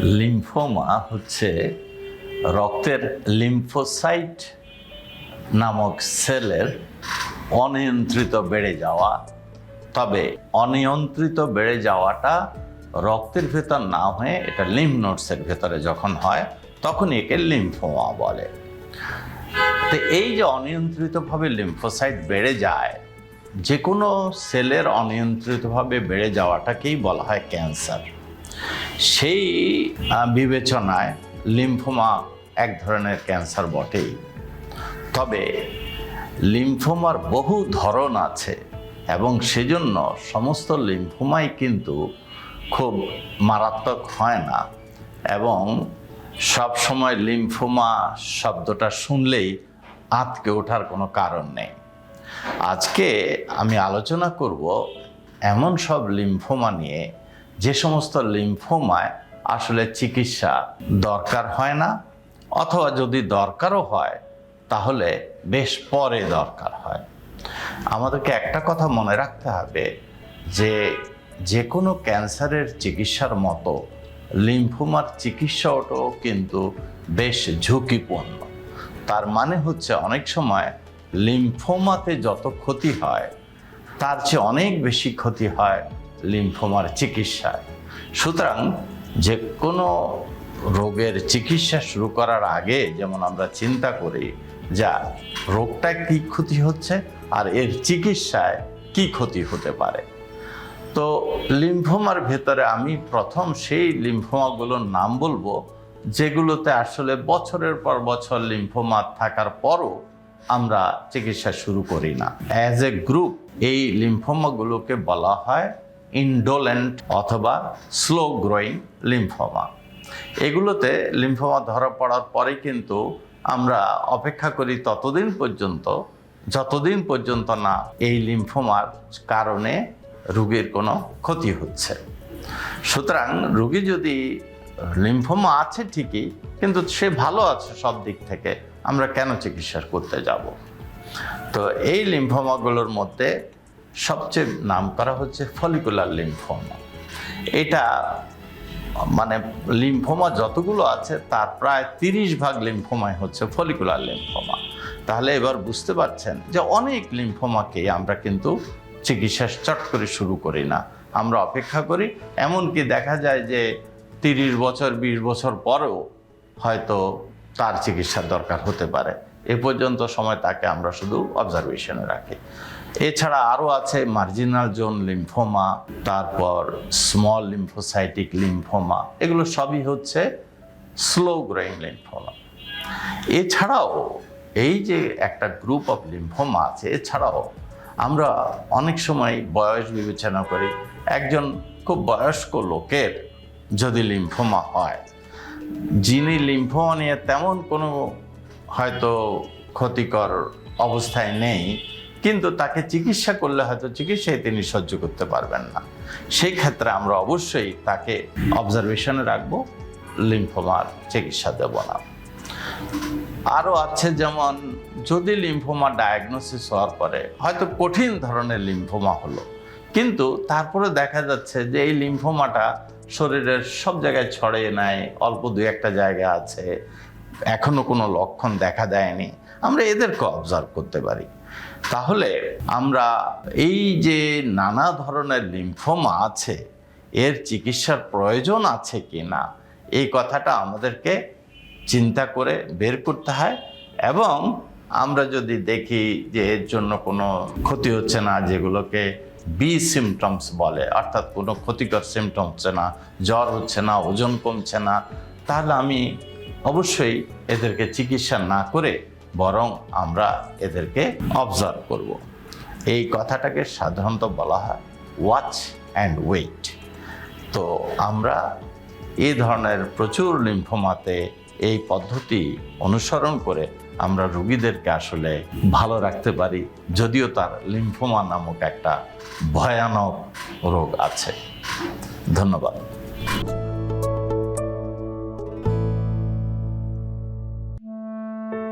Lymphoma হচ্ছে রক্তের lymphocyte নামক সেলের অনিয়ন্ত্রিত বেড়ে যাওয়া। তবে অনিয়ন্ত্রিত বেড়ে যাওয়াটা রক্তের ভেতর না হয়ে এটা লিম্ফ নোটসের ভেতরে যখন হয় তখন একে লিম্ফোমা বলে। তো এই যে অনিয়ন্ত্রিতভাবে লিম্ফোসাইট বেড়ে যায় যে কোনো সেলের অনিয়ন্ত্রিতভাবে বেড়ে যাওয়াটাকেই বলা হয় ক্যান্সার। সেই বিবেচনায় লিম্ফোমা এক ধরনের ক্যান্সার বটেই। তবে লিম্ফোমার বহু ধরন আছে এবং সেজন্য সমস্ত লিম্ফোমাই কিন্তু খুব মারাত্মক হয় না এবং সব সময় লিম্ফোমা শব্দটা শুনলেই আতকে ওঠার কোনো কারণ নেই। আজকে আমি আলোচনা করব এমন সব লিম্ফোমা নিয়ে যে সমস্ত লিম্ফোমায় আসলে চিকিৎসা দরকার হয় না, অথবা যদি দরকারও হয়, তাহলে বেশ পরে দরকার হয়। আমাদেরকে একটা কথা মনে রাখতে হবে যে যে কোনো ক্যান্সারের চিকিৎসার মতো লিম্ফোমার চিকিৎসাটাও কিন্তু বেশ ঝুঁকিপূর্ণ। তার মানে হচ্ছে অনেক সময় লিম্ফোমাতে যত ক্ষতি হয়, তার চেয়ে অনেক বেশি ক্ষতি হয় লিম্ফোমার চিকিৎসায়। সুতরাং যে কোনো রোগের চিকিৎসা শুরু করার আগে যেমন আমরা চিন্তা করি যা রোগটা কি ক্ষতি হচ্ছে আর এর চিকিৎসায় কি ক্ষতি হতে পারে। তো লিম্ফোমার ভেতরে আমি প্রথম সেই লিম্ফোমাগুলোর নাম বলব যেগুলোতে আসলে বছরের পর বছর লিম্ফোমা থাকার পরও আমরা চিকিৎসা শুরু করি না। অ্যাজ এ গ্রুপ এই লিম্ফোমাগুলোকে বলা হয় ইন্ডোলেন্ট অথবা স্লো গ্রোয়িং লিম্ফোমা এগুলোতে লিম্ফোমা ধরা পড়ার পরে কিন্তু আমরা অপেক্ষা করি ততদিন পর্যন্ত, যতদিন পর্যন্ত না এই লিম্ফোমার কারণে রোগীর কোনো ক্ষতি হচ্ছে। সুতরাং রোগী যদি লিম্ফোমা আছে ঠিকই, কিন্তু সে ভালো আছে সব দিক থেকে, আমরা কেন চিকিৎসা করতে যাব? তো এই লিম্ফোমাগুলোর মধ্যে সবচেয়ে নাম করা হচ্ছে ফলিকুলার লিম্ফোমা এটা মানে লিম্ফোমা যতগুলো আছে, তার প্রায় তিরিশ ভাগ লিম্ফোমাই হচ্ছে ফলিকুলার লিম্ফোমা তাহলে এবার বুঝতে পারছেন যে অনেক লিম্ফোমাকে আমরা কিন্তু চিকিৎসা চট করে শুরু করি না। আমরা অপেক্ষা করি, এমনকি দেখা যায় যে তিরিশ বছর, বিশ বছর পরেও হয়তো তার চিকিৎসার দরকার হতে পারে। এ পর্যন্ত সময় তাকে আমরা শুধু অবজারভেশনে রাখি। এছাড়া আরও আছে মার্জিনাল জোন লিম্ফোমা তারপর স্মল লিম্ফোসাইটিক লিম্ফোমা এগুলো সবই হচ্ছে স্লো গ্রোয়িং লিম্ফোমা এছাড়াও এই যে একটা গ্রুপ অফ লিম্ফোমা আছে, এছাড়াও আমরা অনেক সময় বয়স বিবেচনা করি, একজন খুব বয়স্ক লোকের যদি লিম্ফোমা হয়, যিনি লিম্ফোমা নিয়ে তেমন কোনো হয়তো ক্ষতিকর অবস্থায় নেই, কিন্তু তাকে চিকিৎসা করলে হয়তো চিকিৎসায় তিনি সহ্য করতে পারবেন না। সেই ক্ষেত্রে আমরা অবশ্যই তাকে অবজারভেশনে রাখব লিম্ফোমার চিকিৎসা দেব না। আরও আছে যেমন, যদি লিম্ফোমা ডায়াগনোসিস হওয়ার পরে হয়তো কঠিন ধরনের লিম্ফোমা হলো, কিন্তু তারপরে দেখা যাচ্ছে যে এই লিম্ফোমাটা শরীরের সব জায়গায় ছড়িয়ে নেয়, অল্প দু একটা জায়গা আছে এখনও কোনো লক্ষণ দেখা দেয়নি। আমরা এদেরকে অবজার্ভ করতে পারি। তাহলে আমরা এই যে নানা ধরনের লিম্ফোমা আছে, এর চিকিৎসার প্রয়োজন আছে কি না এই কথাটা আমাদেরকে চিন্তা করে বের করতে হয় এবং আমরা যদি দেখি যে এর জন্য কোনো ক্ষতি হচ্ছে না, যেগুলোকে বি সিমটমস বলে, অর্থাৎ কোনো ক্ষতিকর সিমটম হচ্ছে না, জ্বর হচ্ছে না, ওজন কমছে না, তাহলে আমি অবশ্যই এদেরকে চিকিৎসা না করে বরং আমরা এদেরকে অবজার্ভ করব। এই কথাটাকে সাধারণত বলা হয় ওয়াচ অ্যান্ড ওয়েট তো আমরা এই ধরনের প্রচুর লিম্ফোমাতে এই পদ্ধতি অনুসরণ করে আমরা রুগীদেরকে আসলে ভালো রাখতে পারি, যদিও তার লিম্ফোমা নামক একটা ভয়ানক রোগ আছে। ধন্যবাদ।